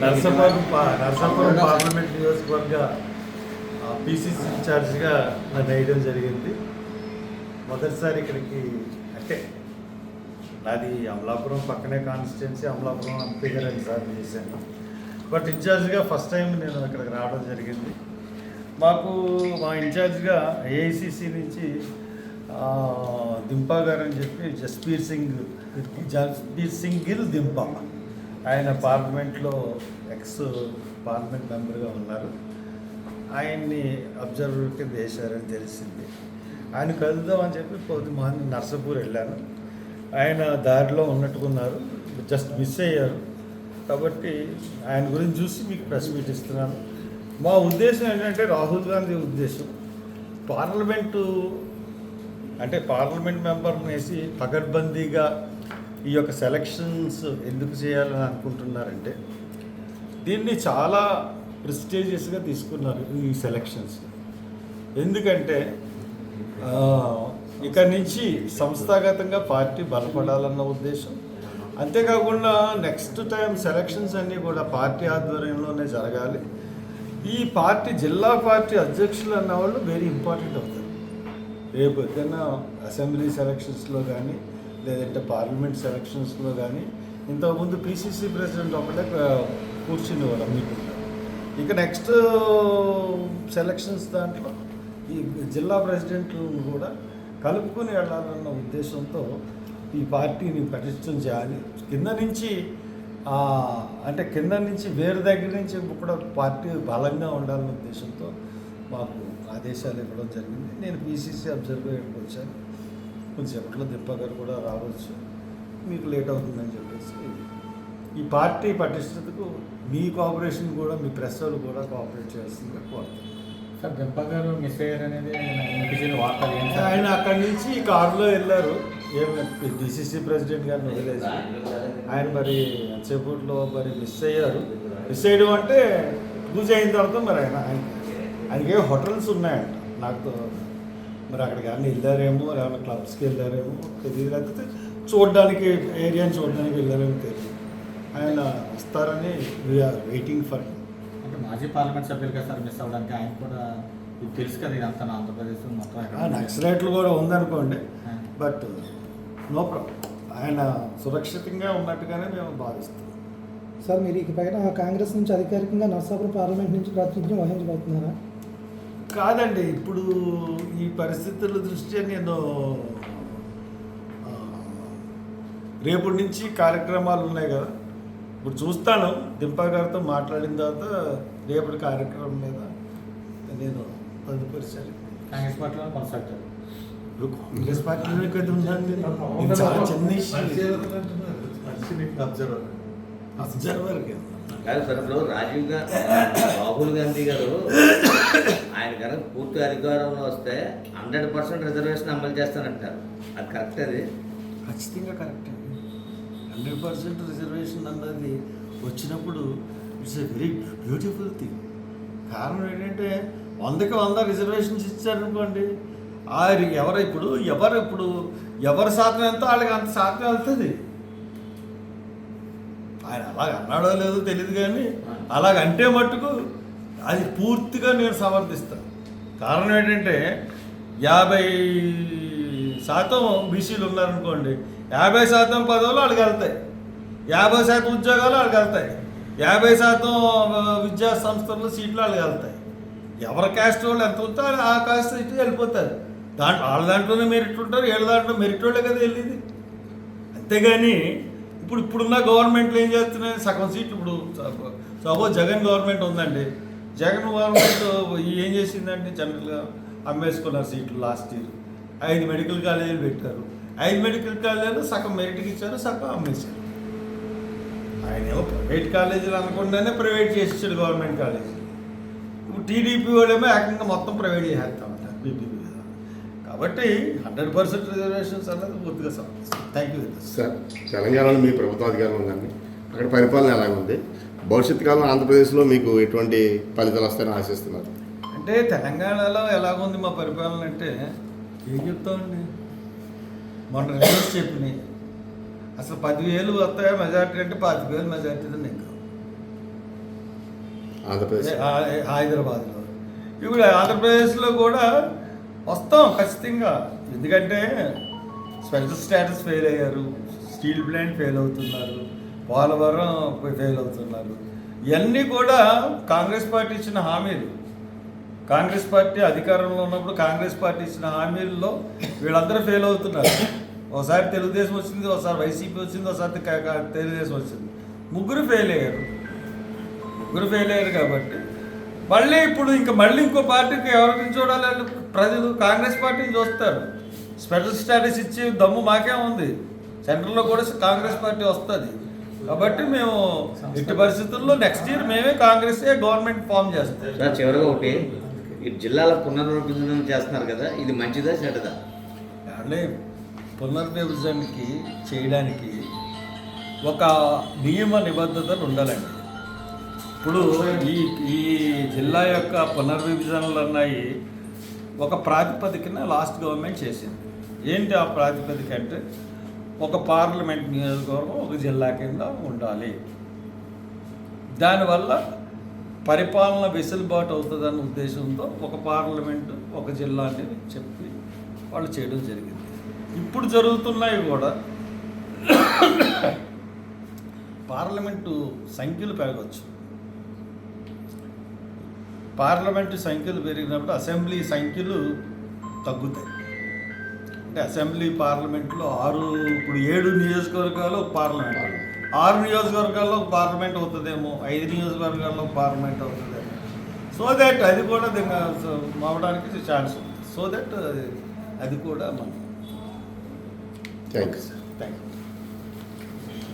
Narasapuram Narasapuram parliament నియోజకవర్గ PCC ఇన్ఛార్జ్గా నన్ను వేయడం జరిగింది. మొదటిసారి ఇక్కడికి అంటే నాది అమలాపురం పక్కనే కాన్స్టిట్యున్సీ అమలాపురం ఎంపీగా రెండు సార్లు చేశాను. బట్ ఇన్ఛార్జ్గా ఫస్ట్ టైం నేను ఇక్కడికి రావడం జరిగింది. మాకు మా ఇన్ఛార్జ్గా ఏఐసిసి నుంచి దింపా గారు అని చెప్పి జస్బీర్ సింగ్ జస్బీర్ సింగ్ గిల్ దింపా. ఆయన పార్లమెంట్లో ఎక్స్ పార్లమెంట్ మెంబర్గా ఉన్నారు. ఆయన్ని అబ్జర్వర్ కింద వేశారని తెలిసింది. ఆయన కలుద్దామని చెప్పి పొద్దు మార్నింగ్ నర్సపూర్ వెళ్ళాను. ఆయన దారిలో ఉన్నట్టుకున్నారు. జస్ట్ మిస్ అయ్యారు. కాబట్టి ఆయన గురించి చూసి మీకు ప్రెస్ మీట్ ఇస్తున్నాను. మా ఉద్దేశం ఏంటంటే రాహుల్ గాంధీ ఉద్దేశం. పార్లమెంటు అంటే పార్లమెంట్ మెంబర్ని వేసి పకడ్బందీగా ఈ యొక్క సెలక్షన్స్ ఎందుకు చేయాలని అనుకుంటున్నారంటే దీన్ని చాలా ప్రిస్టేజియస్గా తీసుకున్నారు ఈ సెలక్షన్స్. ఎందుకంటే ఇక నుంచి సంస్థాగతంగా పార్టీ బలపడాలన్న ఉద్దేశం. అంతేకాకుండా నెక్స్ట్ టైం సెలక్షన్స్ అన్నీ కూడా పార్టీ ఆధ్వర్యంలోనే జరగాలి. ఈ పార్టీ జిల్లా పార్టీ అధ్యక్షులు అన్న వాళ్ళు వెరీ ఇంపార్టెంట్ అవుతుంది రేపు ఏదైనా అసెంబ్లీ సెలక్షన్స్లో కానీ లేదంటే పార్లమెంట్ సెలక్షన్స్లో కానీ ఇంతకుముందు పీసీసీ ప్రెసిడెంట్ ఒకటే కూర్చునేవాడు మీటింగ్లో ఇక నెక్స్ట్ సెలక్షన్స్ దాంట్లో ఈ జిల్లా ప్రెసిడెంట్లను కూడా కలుపుకొని వెళ్ళాలన్న ఉద్దేశంతో ఈ పార్టీని పటిష్టం చేయాలి. కింద నుంచి అంటే కింద నుంచి వేరు దగ్గర నుంచి కూడా పార్టీ బలంగా ఉండాలన్న ఉద్దేశంతో మాకు ఆదేశాలు ఇవ్వడం జరిగింది. నేను పీసీసీ అబ్జర్వేషన్కి వచ్చాను. కొంచెంసేపట్లో దిప్ప గారు కూడా రావచ్చు. మీకు లేట్ అవుతుందని చెప్పేసి ఈ పార్టీ పటిష్టతకు మీ కోఆపరేషన్ కూడా మీ ప్రెస్ వాళ్ళు కూడా కోఆపరేట్ చేస్తుందిగా కోరుతున్నాను. సార్ దెబ్బ గారు మిస్ అయ్యారు అనేది ఆయన అక్కడి నుంచి కారులో వెళ్ళారు. ఏం డిసిసి ప్రెసిడెంట్ గారిని వదిలేసి. ఆయన మరి ఎంతసేపట్లో మరి మిస్ అయ్యారు. మిస్ అయ్యడం అంటే పూజ అయిన తర్వాత మరి ఆయన ఆయన ఆయనకి ఏ హోటల్స్ ఉన్నాయంట. నాకు మరి అక్కడికి అన్నీ వెళ్ళారేమో ఏమైనా క్లబ్స్కి వెళ్ళారేమో తెలియదు. లేకపోతే చూడడానికి ఏరియాని చూడడానికి వెళ్ళారేమో తెలియదు. ఆయన వస్తారని వీఆర్ వెయిటింగ్ ఫర్ అంటే మాజీ పార్లమెంట్ సభ్యులు కదా సార్ మిస్ అవ్వడానికి ఆయన కూడా ఇది తెలుసు కదా ఇదంతా నా ఆంధ్రప్రదేశ్ మొత్తం నక్సలైట్లు కూడా ఉందనుకోండి. బట్ నో ప్రాబ్లం ఆయన సురక్షితంగా ఉన్నట్టుగానే మేము భావిస్తాం సార్ మీరు ఇక పైన కాంగ్రెస్ నుంచి అధికారికంగా నర్సాపురం పార్లమెంట్ నుంచి ప్రాతినిధ్యం వహించబోతున్నారా? కాదండి ఇప్పుడు ఈ పరిస్థితుల దృష్ట్యా నేను రేపటి నుంచి కార్యక్రమాలు ఉన్నాయి కదా. ఇప్పుడు చూస్తాను దింపా గారితో మాట్లాడిన తర్వాత రేపటి కార్యక్రమం మీద నేను తదుపరి సరే కాంగ్రెస్ పార్టీలో కొనసాగుతారు. ఇప్పుడు కాంగ్రెస్ పార్టీలో కదా ఉందండి. చాలా చిన్న ఇష్యూ అబ్జర్వర్ కాదు సార్ ఇప్పుడు రాజీవ్ గాంధీ రాహుల్ గాంధీ గారు ఆయన కనుక పూర్తి అధికారంలో వస్తే హండ్రెడ్ పర్సెంట్ రిజర్వేషన్ అమలు చేస్తానంటారు. అది కరెక్ట్ అది? ఖచ్చితంగా కరెక్ట్ అండి. హండ్రెడ్ పర్సెంట్ రిజర్వేషన్ అన్నది వచ్చినప్పుడు it's a very beautiful thing. కారణం ఏంటంటే వందకి వంద రిజర్వేషన్స్ ఇచ్చారనుకోండి ఆయన ఎవరు ఇప్పుడు ఎవరు ఇప్పుడు ఎవరి శాతం ఎంతో వాళ్ళకి అంత శాతం వెళ్తుంది. ఆయన అలాగ అన్నాడో లేదో తెలియదు కానీ అలాగంటే మట్టుకు అది పూర్తిగా నేను సమర్థిస్తాను. కారణం ఏంటంటే యాభై శాతం బీసీలు ఉన్నారనుకోండి యాభై శాతం పదవులు వాళ్ళకి వెళ్తాయి. యాభై శాతం ఉద్యోగాలు వాళ్ళకి వెళ్తాయి. యాభై శాతం విద్యా సంస్థల్లో సీట్లు వాళ్ళకి వెళ్తాయి. ఎవరి క్యాస్ట్ వాళ్ళు ఎంత ఉంటే ఆ కాస్ట్ ఇటు వెళ్ళిపోతారు. దాంట్లో వాళ్ళ దాంట్లోనే మెరిట్ ఉంటారు వీళ్ళ దాంట్లో మెరిట్ వాళ్ళే కదా వెళ్ళేది. అంతేగాని ఇప్పుడు ఇప్పుడున్న గవర్నమెంట్లు ఏం చేస్తున్నాయి? సగం సీట్లు ఇప్పుడు సపోజ్ జగన్ గవర్నమెంట్ ఉందండి. జగన్ గవర్నమెంట్ ఏం చేసిందండి? జనరల్గా అమ్మేసుకున్నారు సీట్లు లాస్ట్ ఇయర్. ఐదు మెడికల్ కాలేజీలు పెట్టారు. ఐదు మెడికల్ కాలేజీలు సగం మెరిట్కి ఇచ్చారు సగం అమ్మేశారు. ఆయన ఏమో ప్రైవేట్ కాలేజీలు అనకుండానే ప్రైవేట్ చేసేసాడు గవర్నమెంట్ కాలేజీ. ఇప్పుడు టీడీపీ వాళ్ళేమో ఏకంగా మొత్తం ప్రైవేట్ చేసేస్తామంటారు బీపీపీ. కాబట్టి హండ్రెడ్ పర్సెంట్ రిజర్వేషన్స్ అన్నది పూర్తిగా థ్యాంక్ యూ సార్ తెలంగాణలో మీ ప్రభుత్వ అధికారం ఉందండి. అక్కడ పరిపాలన ఎలా ఉంది? భవిష్యత్ కాలంలో ఆంధ్రప్రదేశ్లో మీకు ఎటువంటి ఫలితాలు వస్తాయని ఆశిస్తున్నారు? అంటే తెలంగాణలో ఎలాగుంది మా పరిపాలన అంటే ఏం చెప్తామండి? మొన్న రిజల్ట్స్ చెప్పినాయి. అసలు పదివేలు వస్తాయా మెజార్టీ అంటే పాతిక వేలు మెజార్టీ నీకు ఆంధ్రప్రదేశ్. హైదరాబాద్లో. ఇప్పుడు ఆంధ్రప్రదేశ్లో కూడా వస్తాం ఖచ్చితంగా ఎందుకంటే స్పెషల్ స్టేటస్ ఫెయిల్ అయ్యారు స్టీల్ ప్లాంట్ ఫెయిల్ అవుతున్నారు పోలవరం ఫెయిల్ అవుతున్నారు ఇవన్నీ కూడా కాంగ్రెస్ పార్టీ ఇచ్చిన హామీలు కాంగ్రెస్ పార్టీ అధికారంలో ఉన్నప్పుడు కాంగ్రెస్ పార్టీ ఇచ్చిన హామీల్లో వీళ్ళందరూ ఫెయిల్ అవుతున్నారు ఒకసారి తెలుగుదేశం వచ్చింది ఒకసారి వైసీపీ వచ్చింది ఒకసారి తెలుగుదేశం వచ్చింది ముగ్గురు ఫెయిల్ అయ్యారు ముగ్గురు ఫెయిల్ అయ్యారు కాబట్టి మళ్ళీ ఇప్పుడు ఇంకా మళ్ళీ ఇంకో పార్టీకి ఎవరిని చూడాలని ప్రజలు కాంగ్రెస్ పార్టీని చూస్తారు. స్పెషల్ స్టాటస్ ఇచ్చి దమ్ము మాకే ఉంది. సెంట్రల్లో కూడా కాంగ్రెస్ పార్టీ వస్తుంది. కాబట్టి మేము ఎట్టి పరిస్థితుల్లో నెక్స్ట్ ఇయర్ మేమే కాంగ్రెస్ గవర్నమెంట్ ఫామ్ చేస్తాం. సార్ చివరిగా ఒకటి ఈ జిల్లాల పునర్విభజన చేస్తున్నారు కదా ఇది మంచిదా చెడ్డదా? అంటే పునర్విభజనకి చేయడానికి ఒక నియమ నిబద్ధతలు ఉండాలండి. ఇప్పుడు ఈ ఈ జిల్లా యొక్క పునర్విభజనలు అన్నాయి ఒక ప్రాతిపదికన లాస్ట్ గవర్నమెంట్ చేసింది. ఏంటి ఆ ప్రాతిపదిక అంటే ఒక పార్లమెంట్ నియోజకవర్గం ఒక జిల్లా కింద ఉండాలి. దానివల్ల పరిపాలన వెసులుబాటు అవుతుందన్న ఉద్దేశంతో ఒక పార్లమెంటు ఒక జిల్లా అనేది చెప్పి వాళ్ళు చేయడం జరిగింది. ఇప్పుడు జరుగుతున్నాయి కూడా పార్లమెంటు సంఖ్యలు పెరగవచ్చు పార్లమెంటు సంఖ్యలు పెరిగినప్పుడు అసెంబ్లీ సంఖ్యలు తగ్గుతాయి. అంటే అసెంబ్లీ పార్లమెంట్లో ఆరు ఇప్పుడు ఏడు నియోజకవర్గాలు పార్లమెంట్. ఆరు నియోజకవర్గాల్లో పార్లమెంట్ అవుతుందేమో? ఐదు నియోజకవర్గాల్లో పార్లమెంట్ అవుతుందేమో? సో దట్ అది కూడా దీన్ని అవడానికి ఛాన్స్ ఉంది. సో దట్ అది కూడా మనం thank you sir thank you